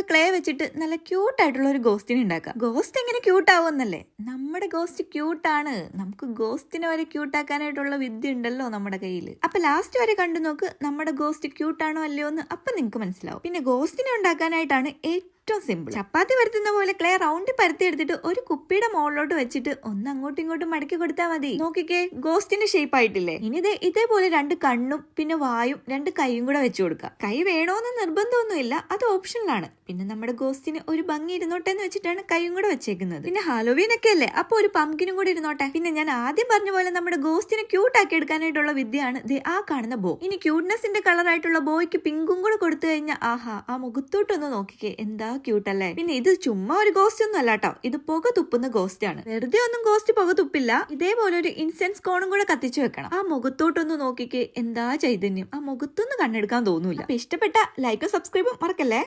നമുക്ക് ക്ലേ വെച്ചിട്ട് നല്ല ക്യൂട്ടായിട്ടുള്ള ഒരു ഗോസ്റ്റിനെ ഉണ്ടാക്കാം. ഗോസ്റ്റ് എങ്ങനെ ക്യൂട്ട് ആവുമെന്നല്ലേ നമ്മുടെ ഗോസ്റ്റ് ക്യൂട്ടാണ് നമുക്ക് ഗോസ്റ്റിനെ വരെ ക്യൂട്ടാക്കാനായിട്ടുള്ള വിദ്യ ഉണ്ടല്ലോ നമ്മുടെ കയ്യിൽ അപ്പൊ ലാസ്റ്റ് വരെ കണ്ടു നോക്ക് നമ്മുടെ ഗോസ്റ്റ് ക്യൂട്ടാണോ അല്ലയോ എന്ന് അപ്പൊ നിങ്ങൾക്ക് മനസ്സിലാവും. പിന്നെ ഗോസ്റ്റിനെ ഉണ്ടാക്കാനായിട്ടാണ് ഏറ്റവും സിമ്പിൾ ചപ്പാത്തി പരത്തുന്ന പോലെ ക്ലേ റൗണ്ട് പരത്തി എടുത്തിട്ട് ഒരു കുപ്പിയുടെ മുകളിലോട്ട് വെച്ചിട്ട് ഒന്ന് അങ്ങോട്ടും ഇങ്ങോട്ടും മടക്കി കൊടുത്താൽ മതി. നോക്കിക്കേ ഗോസ്റ്റിന്റെ ഷേപ്പ് ആയിട്ടില്ലേ? ഇനി ഇതേ ഇതേപോലെ രണ്ട് കണ്ണും പിന്നെ വായും രണ്ട് കൈയും കൂടെ വെച്ചു കൊടുക്കുക കൈ വേണോന്ന് നിർബന്ധമൊന്നുമില്ല അത് ഓപ്ഷനിലാണ് പിന്നെ നമ്മുടെ ഗോസ്റ്റിന് ഒരു ഭംഗി ഇരുന്നോട്ടെ എന്ന് വെച്ചിട്ടാണ് കൈയും കൂടെ വെച്ചേക്കുന്നത്. പിന്നെ ഹാലോവീൻ ഒക്കെ അല്ലേ? അപ്പൊ ഒരു പമ്പിനും കൂടി ഇരുന്നോട്ടെ. പിന്നെ ഞാൻ ആദ്യം പറഞ്ഞ പോലെ നമ്മുടെ ഗോസ്റ്റിനെ ക്യൂട്ട് ആക്കി എടുക്കാനായിട്ടുള്ള വിദ്യയാണ് ആ കാണുന്ന ബോ. ഇനി ക്യൂട്ട്നെസിന്റെ കളർ ആയിട്ടുള്ള ബോയ്ക്ക് പിങ്കും കൂടെ കൊടുത്തു കഴിഞ്ഞാൽ ആഹാ ആ മുഖത്തോട്ടൊന്ന് നോക്കിക്കേ എന്താ ക്യൂട്ട് അല്ലേ? പിന്നെ ഇത് ചുമ്മാ ഒരു ഗോസ്റ്റ് ഒന്നും അല്ല കേട്ടോ ഇത് പുക തുപ്പുന്ന ഗോസ്റ്റ് ആണ്. വെറുതെ ഒന്നും ഗോസ്റ്റ് പുക തുപ്പില്ല. ഇതേപോലെ ഒരു ഇൻസെൻസ് കോണും കൂടെ കത്തിച്ചു വെക്കണം. ആ മുഖത്തോട്ടൊന്ന് നോക്കിക്ക് എന്താ ചൈതന്യം. ആ മുഖത്തൊന്നും കണ്ണെടുക്കാൻ തോന്നൂല ഇഷ്ടപ്പെട്ട ലൈക്കും സബ്സ്ക്രൈബും മറക്കല്ലേ?